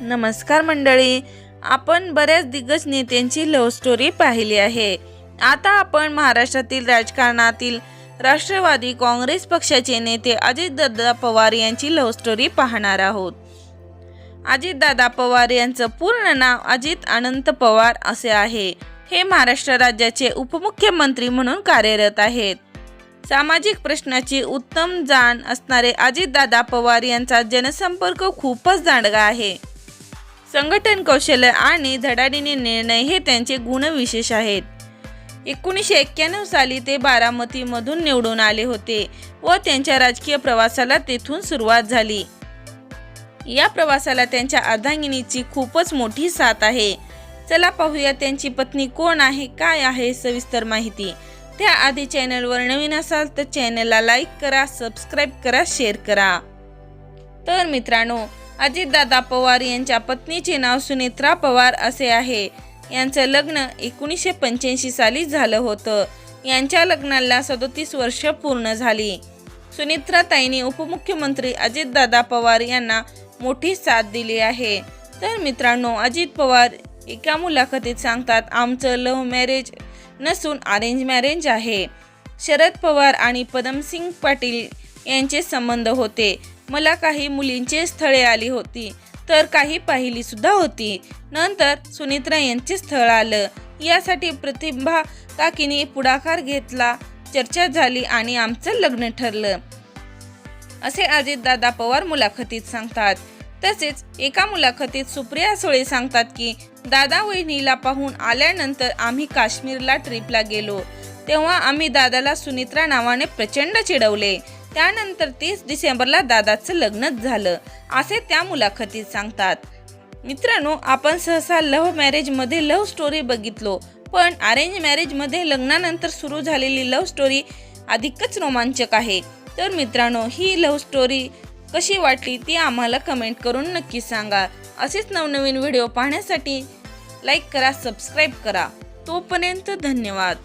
नमस्कार मंडळी आपण बऱ्याच दिग्गज नेत्यांची लव्ह स्टोरी पाहिली आहे. आता आपण महाराष्ट्रातील राजकारणातील राष्ट्रवादी काँग्रेस पक्षाचे नेते अजितदादा पवार यांची लव्ह स्टोरी पाहणार आहोत. अजितदादा पवार यांचं पूर्ण नाव अजित अनंत पवार असे आहे. हे महाराष्ट्र राज्याचे उपमुख्यमंत्री म्हणून कार्यरत आहेत. सामाजिक प्रश्नाची उत्तम जाण असणारे अजितदादा पवार यांचा जनसंपर्क खूपच दांडगा आहे. संघटन कौशल्य आणि धडाडीने निर्णय हे त्यांचे गुणविशेष आहेत. एकोणीसशे एक्क्याण्णव साली ते बारामतीमधून निवडून आले होते व त्यांच्या राजकीय प्रवासाला तेथून सुरुवात झाली. या प्रवासाला त्यांच्या अर्धांगिनीची खूपच मोठी साथ आहे. चला पाहूया त्यांची पत्नी कोण आहे काय आहे सविस्तर माहिती. त्याआधी चॅनलवर नवीन असाल तर चॅनलला लाईक करा सबस्क्राईब करा शेअर करा. तर मित्रांनो अजितदादा पवार यांच्या पत्नीचे नाव सुनेत्रा पवार असे आहे. यांचं लग्न एकोणीसशे पंच्याऐंशी साली झालं होतं. यांच्या लग्नाला सदोतीस वर्ष पूर्ण झाली. सुनित्राताईंनी उपमुख्यमंत्री अजितदादा पवार यांना मोठी साथ दिली आहे. तर मित्रांनो अजित पवार एका मुलाखतीत सांगतात आमचं लव्ह मॅरेज नसून अरेंज मॅरेज आहे. शरद पवार आणि पदमसिंग पाटील यांचे संबंध होते. मला काही मुलींची स्थळे आली होती. तर काही पाहिलीसुद्धा होती. नंतर सुनित्रा यांचे स्थळ आलं. यासाठी प्रतिभा काकीने पुढाकार घेतला. चर्चा झाली आणि आमचं लग्न ठरलं. असे अजितदादा पवार मुलाखतीत सांगतात. तसेच एका मुलाखतीत सुप्रिया सुळे सांगतात की दादा वहिनीला पाहून आल्यानंतर आम्ही काश्मीरला ट्रिपला गेलो. तेव्हा आम्ही दादाला सुनित्रा नावाने प्रचंड चिडवले. त्यानंतर तीस डिसेंबरला दादाचं लग्नच झालं असे त्या मुलाखतीत सांगतात. मित्रांनो आपण सहसा लव्ह मॅरेजमध्ये लव्ह स्टोरी बघितलो पण अरेंज मॅरेजमध्ये लग्नानंतर सुरू झालेली लव्ह स्टोरी अधिकच रोमांचक आहे. तर मित्रांनो ही लव्ह स्टोरी कशी वाटली ती आम्हाला कमेंट करून नक्की सांगा. असेच नवनवीन व्हिडिओ पाहण्यासाठी लाईक करा सबस्क्राईब करा. तोपर्यंत धन्यवाद.